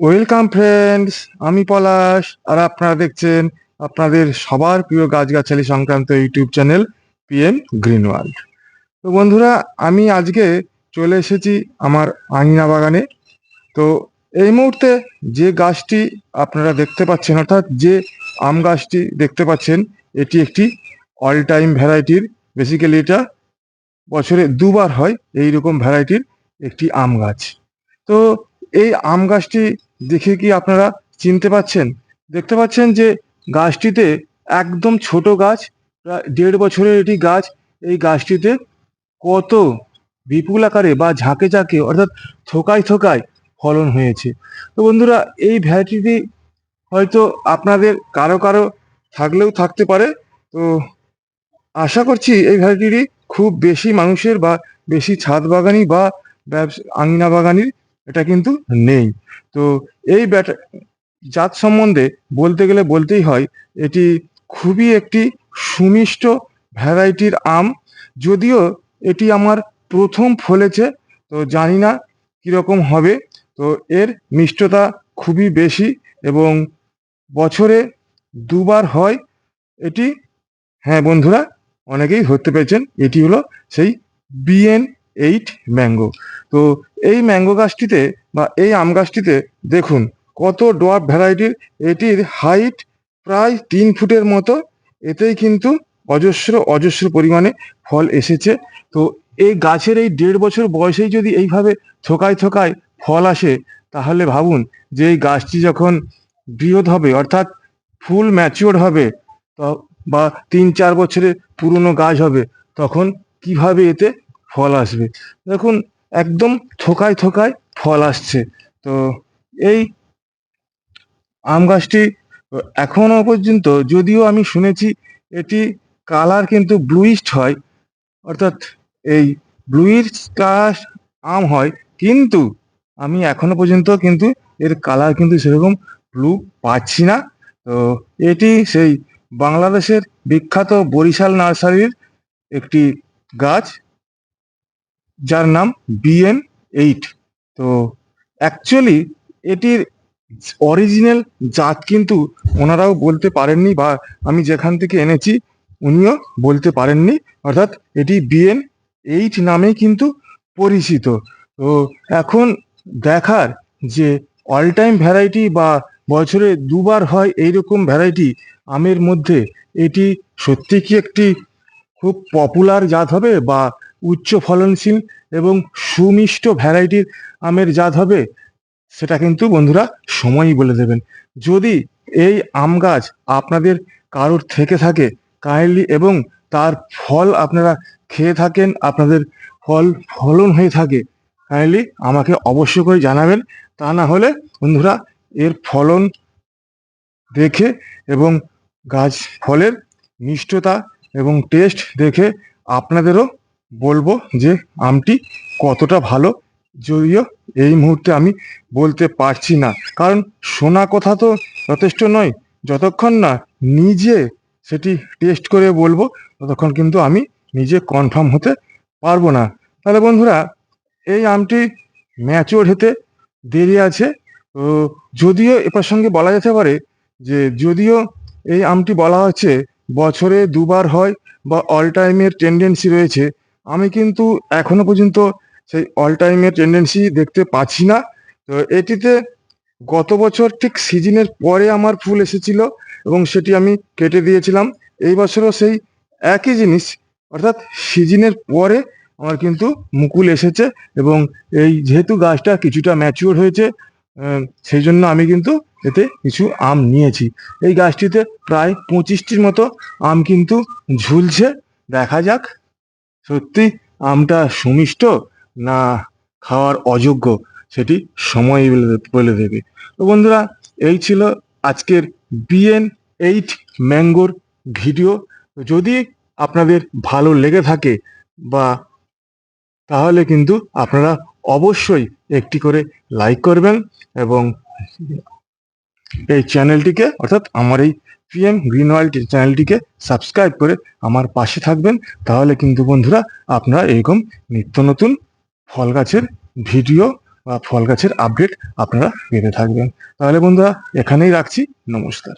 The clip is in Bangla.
ওয়েলকাম ফ্রেন্ডস আমি পলাশ, আর আপনারা দেখছেন আপনাদের সবার প্রিয় গাছগাছালি সংক্রান্ত YouTube channel PM green world. তো বন্ধুরা, আমি আজকে চলে এসেছি আমার আঙিনা বাগানে। তো এই মুহূর্তে যে গাছটি আপনারা দেখতে পাচ্ছেন, অর্থাৎ যে আম গাছটি দেখতে পাচ্ছেন, এটি একটি অল টাইম ভ্যারাইটির বেসিক্যালি এটা বছরে দুবার হয় এই রকম ভ্যারাইটির একটি আম গাছ। তো এই আম গাছটি দেখে কি আপনারা চিনতে পাচ্ছেন? দেখতে পাচ্ছেন যে গাছটিতে একদম ছোট গাছ, প্রায় দেড় বছরের এটি গাছ, এই গাছটিতে কত বিপুল আকারে বা ঝাঁকে ঝাঁকে, অর্থাৎ থোকায় থোকায় ফলন হয়েছে। তো বন্ধুরা, এই ভ্যারাইটিটি হয়তো আপনাদের কারও কারও থাকলেও থাকতে পারে। তো আশা করছি এই ভ্যারাইটিটি খুব বেশি মানুষের বা বেশি ছাদ বাগানি বা ব্যবসা, আঙিনা বাগানির এটা কিন্তু নেই। তো এই ব্যাটা, জাত সম্বন্ধে বলতে গেলে বলতেই হয়, এটি খুবই একটি সুমিষ্ট ভ্যারাইটির আম। যদিও এটি আমার প্রথম ফলেছে, তো জানি না কীরকম হবে। তো এর মিষ্টতা খুবই বেশি এবং বছরে দুবার হয় এটি। হ্যাঁ বন্ধুরা, অনেকেই ধরতে পেরেছেন, এটি হলো সেই বিএন এইট ম্যাঙ্গো তো এই ম্যাঙ্গো গাছটিতে বা এই আম গাছটিতে দেখুন কত ডোয়ার্ফ ভ্যারাইটির এটির হাইট প্রায় তিন ফুটের মতো। এতেই কিন্তু অজস্র অজস্র পরিমাণে ফল এসেছে। তো এই গাছের এই দেড় বছর বয়সেই যদি এইভাবে থোকায় থোকায় ফল আসে, তাহলে ভাবুন যে এই গাছটি যখন বৃহৎ হবে, অর্থাৎ ফুল ম্যাচিওর হবে বা তিন চার বছরের পুরনো গাছ হবে, তখন কীভাবে এতে ফল আসবে? দেখুন একদম থোকায় থোকায় ফল আসছে। তো এই আম গাছটি এখনও পর্যন্ত যদিও আমি শুনেছি এটি কালার কিন্তু ব্লুইস্ট হয়, অর্থাৎ এই ব্লুইস্ট কালার আম হয়, কিন্তু আমি এখনও পর্যন্ত কিন্তু এর কালার কিন্তু সেরকম ব্লু পাচ্ছি না। তো এটি সেই বাংলাদেশের বিখ্যাত বরিশাল নার্সারির একটি গাছ। যার নাম বিএন এইট তো অ্যাকচুয়ালি এটির অরিজিনাল জাত কিন্তু ওনারাও বলতে পারেননি বা আমি যেখান থেকে এনেছি, উনিও বলতে পারেননি। অর্থাৎ এটি বিএন এইট নামেই কিন্তু পরিচিত। তো এখন দেখার যে অল টাইম ভ্যারাইটি বা বছরে দুবার হয় এইরকম ভ্যারাইটি আমের মধ্যে, এটি সত্যি কি একটি খুব পপুলার জাত হবে বা উচ্চ ফলনশীল এবং সুমিষ্ট ভ্যারাইটির আমের জাত হবে, সেটা কিন্তু বন্ধুরা সময়ই বলে দেবেন। যদি এই আম গাছ আপনাদের কারোর থেকে থাকে, কাইন্ডলি এবং তার ফল আপনারা খেয়ে থাকেন, আপনাদের ফল ফলন হয়ে থাকে, কাইন্ডলি আমাকে অবশ্য করে জানাবেন। তা না হলে বন্ধুরা এর ফলন দেখে এবং গাছ ফলের মিষ্টতা এবং টেস্ট দেখে আপনাদেরও বলব যে আমটি কতটা ভালো, যদিও এই মুহূর্তে আমি বলতে পারছি না। কারণ শোনা কথা তো যথেষ্ট নয়, যতক্ষণ না নিজে সেটি টেস্ট করে বলব, ততক্ষণ কিন্তু আমি নিজে কনফার্ম হতে পারব না। তাহলে বন্ধুরা, এই আমটি ম্যাচিওর হতে দেরি আছে। তো যদিও এ প্রসঙ্গে বলা যেতে পারে যে যদিও এই আমটি বলা হচ্ছে বছরে দুবার হয় বা অল টাইমের টেন্ডেন্সি রয়েছে আমি কিন্তু এখনও পর্যন্ত সেই অল টাইমের টেন্ডেন্সি দেখতে পাচ্ছি না। তো এটিতে গত বছর ঠিক সিজনের পরে আমার ফুল এসেছিল এবং সেটি আমি কেটে দিয়েছিলাম। এই বছরও সেই একই জিনিস, অর্থাৎ সিজনের পরে আমার কিন্তু মুকুল এসেছে এবং এই যেহেতু গাছটা কিছুটা ম্যাচিওর হয়েছে সেই জন্য আমি কিন্তু এতে কিছু আম নিয়েছি। এই গাছটিতে প্রায় পঁচিশটির মতো আম কিন্তু ঝুলছে। দেখা যাক সত্যি আমটা সুমিষ্ট না খাওয়ার অযোগ্য? সেটি সময় বলে- দেবে। তো বন্ধুরা, এই ছিল আজকের বিএন এইট ম্যাঙ্গোর ভিডিও। যদি আপনাদের ভালো লেগে থাকে বা তাহলে কিন্তু আপনারা অবশ্যই একটি করে লাইক করবেন এবং এই চ্যানেলটিকে অর্থাৎ আমার এই পিএম গ্রিন ওয়ার্ল্ড চ্যানেলটিকে সাবস্ক্রাইব করে আমার পাশে থাকবেন। তাহলে কিন্তু বন্ধুরা আপনারা এরকম নিত্য নতুন ফল গাছের ভিডিও বা ফল গাছের আপডেট আপনারা পেতে থাকবেন। তাহলে বন্ধুরা এখানেই রাখছি। নমস্কার।